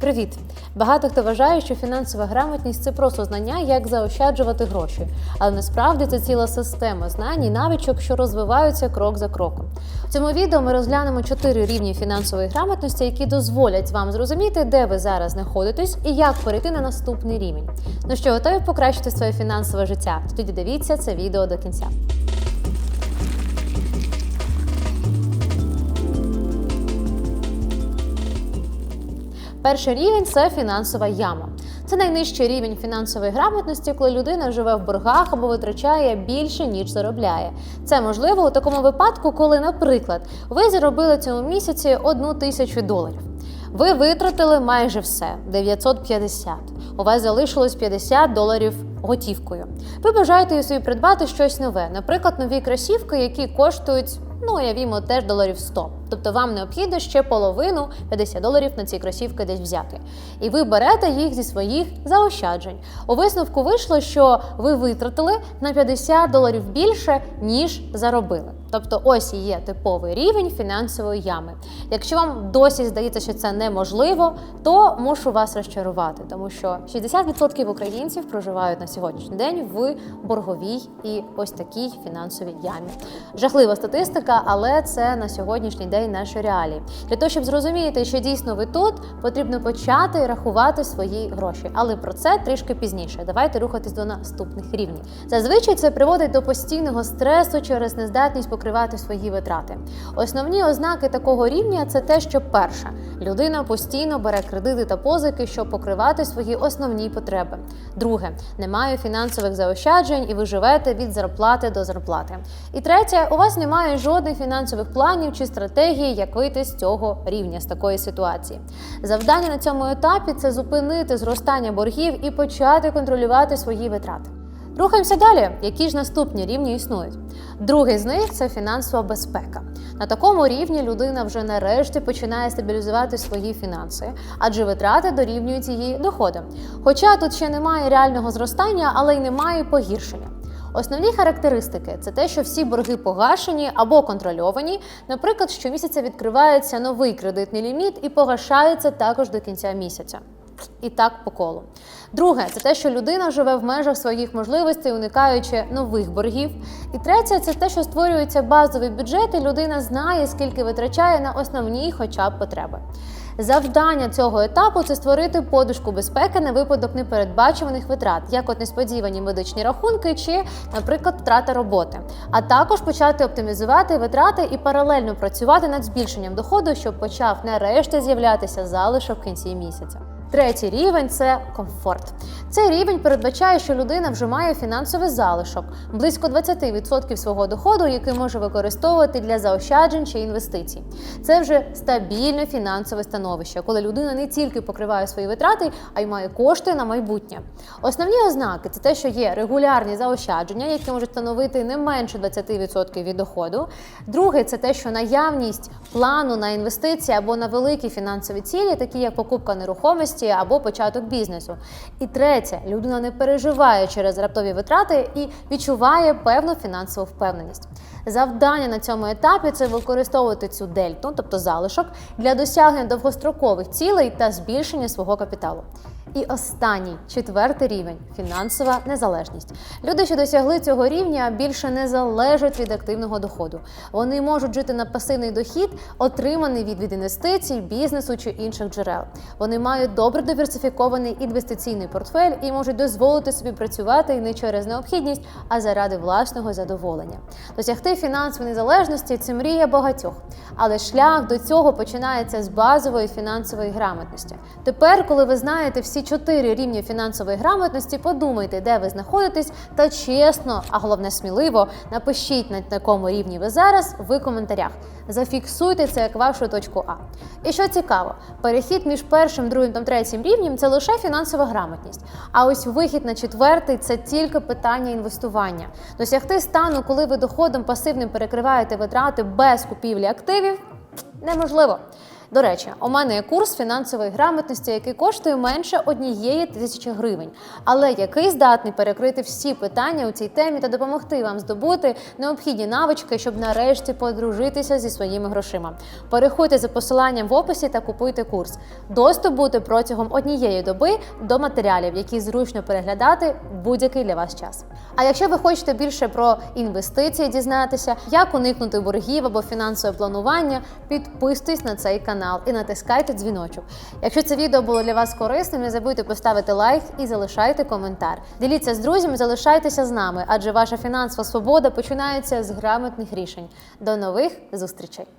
Привіт! Багато хто вважає, що фінансова грамотність це просто знання, як заощаджувати гроші. Але насправді це ціла система знань і навичок, що розвиваються крок за кроком. В цьому відео ми розглянемо чотири рівні фінансової грамотності, які дозволять вам зрозуміти, де ви зараз знаходитесь і як перейти на наступний рівень. Ну що, готові покращити своє фінансове життя? Тоді дивіться це відео до кінця. Перший рівень це фінансова яма. Це найнижчий рівень фінансової грамотності, коли людина живе в боргах або витрачає більше, ніж заробляє. Це можливо у такому випадку, коли, наприклад, ви заробили цьому місяці одну тисячу доларів. Ви витратили майже все 950. У вас залишилось 50 доларів готівкою. Ви бажаєте собі придбати щось нове, наприклад, нові кросівки, які коштують, ну уявімо, теж доларів 100. Тобто вам необхідно ще половину 50 доларів на ці кросівки десь взяти. І ви берете їх зі своїх заощаджень. У висновку вийшло, що ви витратили на 50 доларів більше, ніж заробили. Тобто, ось є типовий рівень фінансової ями. Якщо вам досі здається, що це неможливо, то мушу вас розчарувати, тому що 60% українців проживають на сьогоднішній день в борговій і ось такій фінансовій ямі. Жахлива статистика, але це на сьогоднішній день наші реалії. Для того, щоб зрозуміти, що дійсно ви тут, потрібно почати рахувати свої гроші. Але про це трішки пізніше. Давайте рухатись до наступних рівнів. Зазвичай це приводить до постійного стресу через нездатність покривати свої витрати. Основні ознаки такого рівня це те, що перше, людина постійно бере кредити та позики, щоб покривати свої основні потреби. Друге, немає фінансових заощаджень, і ви живете від зарплати до зарплати. І третє, у вас немає жодних фінансових планів чи стратегії, як вийти з цього рівня, з такої ситуації. Завдання на цьому етапі це зупинити зростання боргів і почати контролювати свої витрати. Рухаємося далі. Які ж наступні рівні існують? Другий з них це фінансова безпека. На такому рівні людина вже нарешті починає стабілізувати свої фінанси, адже витрати дорівнюють її доходам. Хоча тут ще немає реального зростання, але й немає погіршення. Основні характеристики це те, що всі борги погашені або контрольовані. Наприклад, щомісяця відкривається новий кредитний ліміт і погашається також до кінця місяця. І так по колу. Друге, це те, що людина живе в межах своїх можливостей, уникаючи нових боргів. І третє, це те, що створюється базовий бюджет, і людина знає, скільки витрачає на основні, хоча б потреби. Завдання цього етапу це створити подушку безпеки на випадок непередбачуваних витрат, як от несподівані медичні рахунки чи, наприклад, втрата роботи, а також почати оптимізувати витрати і паралельно працювати над збільшенням доходу, щоб почав нарешті з'являтися залишок в кінці місяця. Третій рівень це комфорт. Цей рівень передбачає, що людина вже має фінансовий залишок близько 20% свого доходу, який може використовувати для заощаджень чи інвестицій. Це вже стабільне фінансове становище, коли людина не тільки покриває свої витрати, а й має кошти на майбутнє. Основні ознаки це те, що є регулярні заощадження, які можуть становити не менше 20% від доходу. Друге, це те, що наявність плану на інвестиції або на великі фінансові цілі, такі як покупка нерухомості або початок бізнесу. І третє, людина не переживає через раптові витрати і відчуває певну фінансову впевненість. Завдання на цьому етапі це використовувати цю дельту, тобто залишок, для досягнення довгострокових цілей та збільшення свого капіталу. І останній четвертий рівень фінансова незалежність. Люди, що досягли цього рівня, більше не залежать від активного доходу. Вони можуть жити на пасивний дохід, отриманий від, від інвестицій, бізнесу чи інших джерел. Вони мають добре диверсифікований інвестиційний портфель і можуть дозволити собі працювати не через необхідність, а заради власного задоволення. Досягти фінансової незалежності це мрія багатьох, але шлях до цього починається з базової фінансової грамотності. Тепер, коли ви знаєте всі чотири рівні фінансової грамотності, подумайте, де ви знаходитесь, та чесно, а головне сміливо, напишіть на якому рівні ви зараз в коментарях. Зафіксуйте це як вашу точку А. І що цікаво, перехід між першим, другим та третім рівнем це лише фінансова грамотність. А ось вихід на четвертий це тільки питання інвестування. Досягти стану, коли ви доходом пасивним перекриваєте витрати без купівлі активів, неможливо. До речі, у мене є курс фінансової грамотності, який коштує менше однієї тисячі гривень, але який здатний перекрити всі питання у цій темі та допомогти вам здобути необхідні навички, щоб нарешті подружитися зі своїми грошима. Переходьте за посиланням в описі та купуйте курс. Доступ буде протягом однієї доби до матеріалів, які зручно переглядати будь-який для вас час. А якщо ви хочете більше про інвестиції дізнатися, як уникнути боргів або фінансове планування, підписуйтесь на цей канал і натискайте дзвіночок. Якщо це відео було для вас корисним, не забудьте поставити лайк і залишайте коментар. Діліться з друзями, залишайтеся з нами, адже ваша фінансова свобода починається з грамотних рішень. До нових зустрічей!